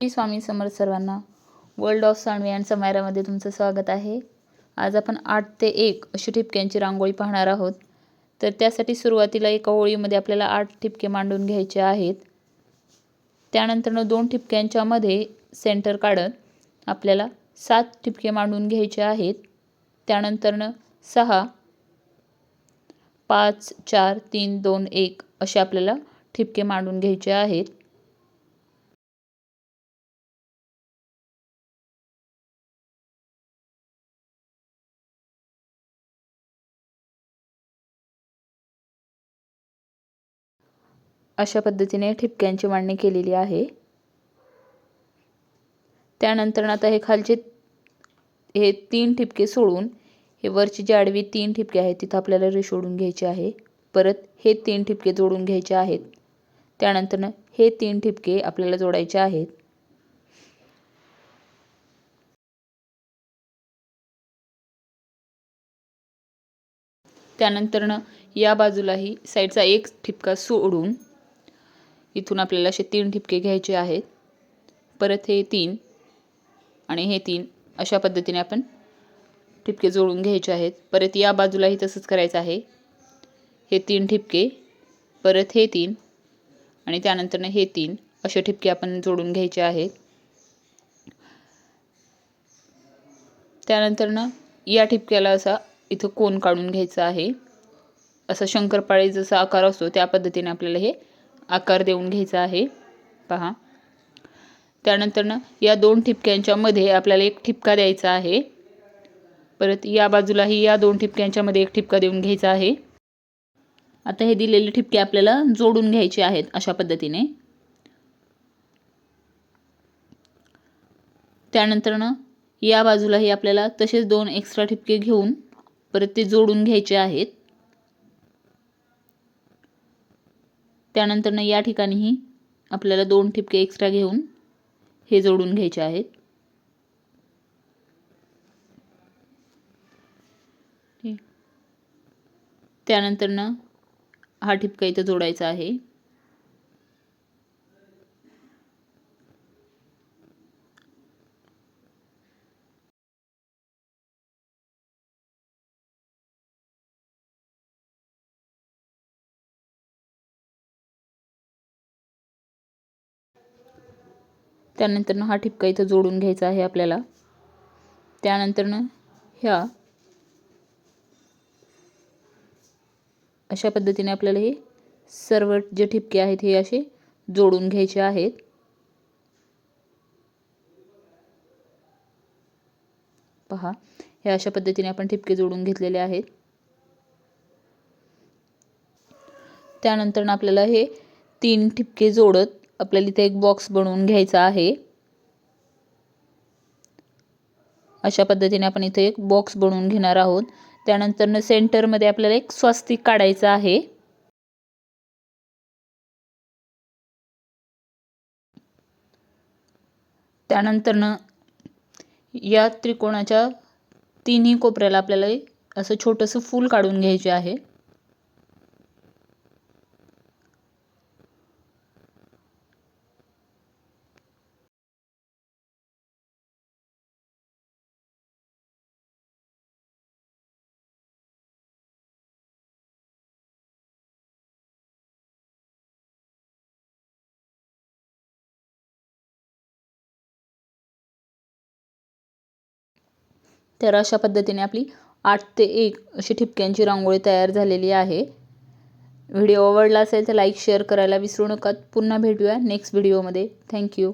श्री स्वामी समर्थ सर्वांना world of Sanvi and समायरामध्ये तुमचं स्वागत आहे. आज आपण आठ ते एक अशी ठिपक्यांची रांगोळी पाहणार आहोत. तर त्यासाठी सुरुवातीला एका ओळीमध्ये आपल्याला आठ ठिपके मांडून घ्यायचे आहेत. त्यानंतरनं दोन ठिपक्यांच्यामध्ये सेंटर काढत आपल्याला सात ठिपके मांडून घ्यायचे आहेत. त्यानंतरनं सहा पाच चार तीन दोन एक असे आपल्याला ठिपके मांडून घ्यायचे आहेत. अशा पद्धतीने ठिपक्यांची मांडणी केलेली आहे. त्यानंतर आता हे खालचे हे तीन ठिपके सोडून हे वरची जी आडवी तीन ठिपके आहेत तिथं आपल्याला रेष घ्यायचे आहे. परत हे तीन ठिपके जोडून घ्यायचे आहेत. त्यानंतर हे तीन ठिपके आपल्याला जोडायचे आहेत. त्यानंतरनं या बाजूलाही साईडचा एक ठिपका सोडून इथून आपल्याला असे तीन ठिपके घ्यायचे आहेत. परत हे तीन आणि हे तीन अशा पद्धतीने आपण ठिपके जोडून घ्यायचे आहेत. परत या बाजूलाही तसंच करायचं आहे. हे तीन ठिपके परत हे तीन आणि त्यानंतरनं हे तीन असे ठिपके आपण जोडून घ्यायचे आहेत. त्यानंतरनं या ठिपक्याला असा इथं कोण काढून घ्यायचा आहे. असा शंकरपाळी जसा आकार असतो त्या पद्धतीने आपल्याला हे आकार देऊन घ्यायचा आहे. पहा. त्यानंतरनं या दोन ठिपक्यांच्यामध्ये आपल्याला एक ठिपका द्यायचा आहे. परत या बाजूलाही या दोन ठिपक्यांच्यामध्ये एक ठिपका देऊन घ्यायचा आहे. आता हे दिलेले ठिपके आपल्याला जोडून घ्यायचे आहेत अशा पद्धतीने. त्यानंतरनं या बाजूलाही आपल्याला तसेच दोन एक्स्ट्रा ठिपके घेऊन परत ते जोडून घ्यायचे आहेत. त्यानंतरनं या ठिकाणीही आपल्याला दोन ठिपके एक्स्ट्रा घेऊन हे जोडून घ्यायचे आहेत. त्यानंतरनं हा ठिपका इथं जोडायचा आहे. त्यानंतरनं हा ठिपका इथं जोडून घ्यायचा आहे आपल्याला. त्यानंतरनं ह्या अशा पद्धतीने आपल्याला हे सर्व जे ठिपके आहेत हे असे जोडून घ्यायचे आहेत. पहा हे अशा पद्धतीने आपण ठिपके जोडून घेतलेले आहेत. त्यानंतर आपल्याला हे तीन ठिपके जोडत आपल्याला इथे एक बॉक्स बनवून घ्यायचा आहे. अशा पद्धतीने आपण इथे एक बॉक्स बनवून घेणार आहोत. त्यानंतर सेंटरमध्ये आपल्याला एक स्वस्तिक काढायचं आहे. त्यानंतरनं या त्रिकोणाच्या तिन्ही कोपऱ्याला आपल्याला असं छोटंसं फूल काढून घ्यायचे आहे. तर अशा पद्धतीने आपली आठ ते एक अशी ठिपक्यांची रांगोळी तयार झालेली आहे. व्हिडिओ आवडला असेल तर लाईक शेअर करायला विसरू नका. पुन्हा भेटूया नेक्स्ट व्हिडिओमध्ये थँक्यू